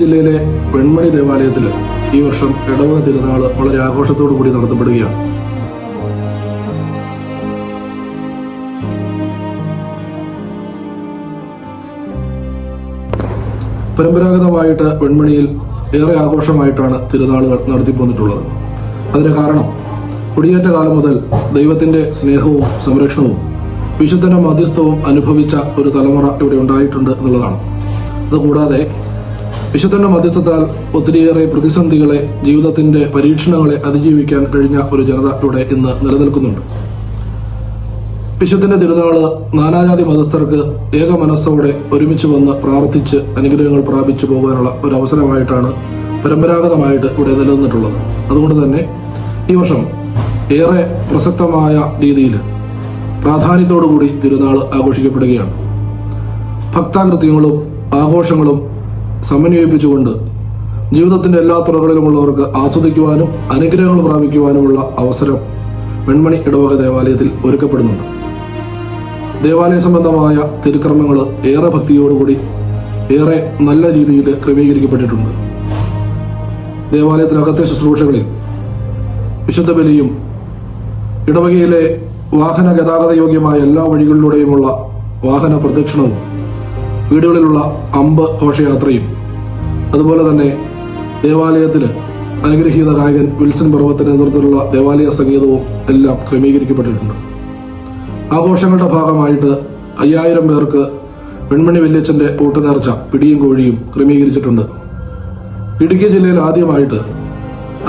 ജില്ലയിലെ പെൺമണി ദേവാലയത്തിൽ ഈ വർഷം ഇടവക തിരുനാൾ വളരെ ആഘോഷത്തോടു കൂടി നടത്തപ്പെടുകയാണ്. പരമ്പരാഗതമായിട്ട് പെൺമണിയിൽ ഏറെ ആഘോഷമായിട്ടാണ് തിരുനാളുകൾ നടത്തിപ്പോന്നിട്ടുള്ളത്. അതിന് കാരണം കുടിയേറ്റ കാലം മുതൽ ദൈവത്തിന്റെ സ്നേഹവും സംരക്ഷണവും വിശുദ്ധന്റെ മധ്യസ്ഥവും അനുഭവിച്ച ഒരു തലമുറ ഇവിടെ ഉണ്ടായിട്ടുണ്ട് എന്നുള്ളതാണ്. അതുകൂടാതെ വിശുദ്ധന്റെ മധ്യസ്ഥത്താൽ ഒത്തിരിയേറെ പ്രതിസന്ധികളെ ജീവിതത്തിന്റെ പരീക്ഷണങ്ങളെ അതിജീവിക്കാൻ കഴിഞ്ഞ ഒരു ജനത ഇവിടെ ഇന്ന് നിലനിൽക്കുന്നുണ്ട്. വിശുദ്ധന്റെ തിരുനാൾ നാനാജാതി മതസ്ഥർക്ക് ഏക മനസ്സോടെ ഒരുമിച്ച് വന്ന് പ്രാർത്ഥിച്ച് അനുഗ്രഹങ്ങൾ പ്രാപിച്ചു പോകാനുള്ള ഒരു അവസരമായിട്ടാണ് പരമ്പരാഗതമായിട്ട് ഇവിടെ നിലനിന്നിട്ടുള്ളത്. അതുകൊണ്ട് തന്നെ ഈ വർഷം ഏറെ പ്രസക്തമായ രീതിയിൽ പ്രാധാന്യത്തോടുകൂടി തിരുനാൾ ആഘോഷിക്കപ്പെടുകയാണ്. ഭക്താകൃത്യങ്ങളും ആഘോഷങ്ങളും സമന്വയിപ്പിച്ചുകൊണ്ട് ജീവിതത്തിന്റെ എല്ലാ തുറകളിലുമുള്ളവർക്ക് ആസ്വദിക്കുവാനും അനുഗ്രഹങ്ങൾ പ്രാപിക്കുവാനുമുള്ള അവസരം വെൺമണി ഇടവക ദേവാലയത്തിൽ ഒരുക്കപ്പെടുന്നുണ്ട്. ദേവാലയ സംബന്ധമായ തിരുക്രമങ്ങൾ ഏറെ ഭക്തിയോടുകൂടി ഏറെ നല്ല രീതിയിൽ ക്രമീകരിക്കപ്പെട്ടിട്ടുണ്ട്. ദേവാലയത്തിനകത്തെ ശുശ്രൂഷകളിൽ വിശുദ്ധ ബലിയും ഇടവകയിലെ വാഹന ഗതാഗത യോഗ്യമായ എല്ലാ വഴികളിലൂടെയുമുള്ള വാഹന പ്രദക്ഷിണവും വീടുകളിലുള്ള അമ്പ് ഘോഷയാത്രയും അതുപോലെ തന്നെ ദേവാലയത്തിന് അനുഗ്രഹീത ഗായകൻ വിൽസൺ പർവത്തിന്റെ നേതൃത്വത്തിലുള്ള ദേവാലയ സംഗീതവും എല്ലാം ക്രമീകരിക്കപ്പെട്ടിട്ടുണ്ട്. ആഘോഷങ്ങളുടെ ഭാഗമായിട്ട് അയ്യായിരം പേർക്ക് വെൺമണി വല്യച്ഛന്റെ കൂട്ടുനേർച്ച പിടിയും കോഴിയും ക്രമീകരിച്ചിട്ടുണ്ട്. ഇടുക്കി ജില്ലയിൽ ആദ്യമായിട്ട്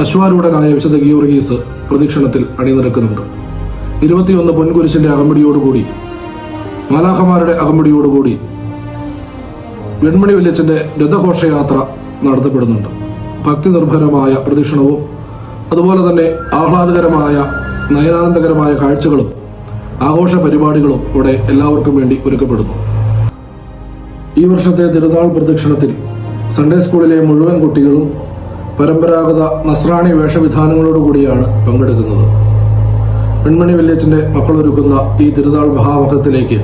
അശ്വാരൂഢനായ വിശുദ്ധ ഗീവർഗീസ് പ്രദക്ഷിണത്തിൽ അണിനിരക്കുന്നുണ്ട്. ഇരുപത്തിയൊന്ന് പൊൻകുരിശിന്റെ അകമ്പടിയോടുകൂടി മാലാഹമാരുടെ അകമ്പടിയോടുകൂടി വെൺമണി വല്യച്ഛന്റെ രഥഘോഷയാത്ര നടത്തപ്പെടുന്നുണ്ട്. ഭക്തി നിർഭരമായ പ്രദക്ഷിണവും അതുപോലെ തന്നെ ആഹ്ലാദകരമായ നയനാനന്ദകരമായ കാഴ്ചകളും ആഘോഷ പരിപാടികളും ഇവിടെ എല്ലാവർക്കും വേണ്ടി ഒരുക്കപ്പെടുന്നു. ഈ വർഷത്തെ തിരുനാൾ പ്രദക്ഷിണത്തിൽ സൺഡേ സ്കൂളിലെ മുഴുവൻ കുട്ടികളും പരമ്പരാഗത നസ്രാണി വേഷവിധാനങ്ങളോടുകൂടിയാണ് പങ്കെടുക്കുന്നത്. പെൺമണി വില്ലേജിന്റെ മക്കളൊരുക്കുന്ന ഈ തിരുനാൾ മഹാമഹത്തിലേക്ക്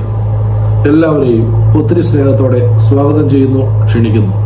എല്ലാവരെയും ഒത്തിരി സ്നേഹത്തോടെ സ്വാഗതം ചെയ്യുന്നു ക്ഷണിക്കുന്നു.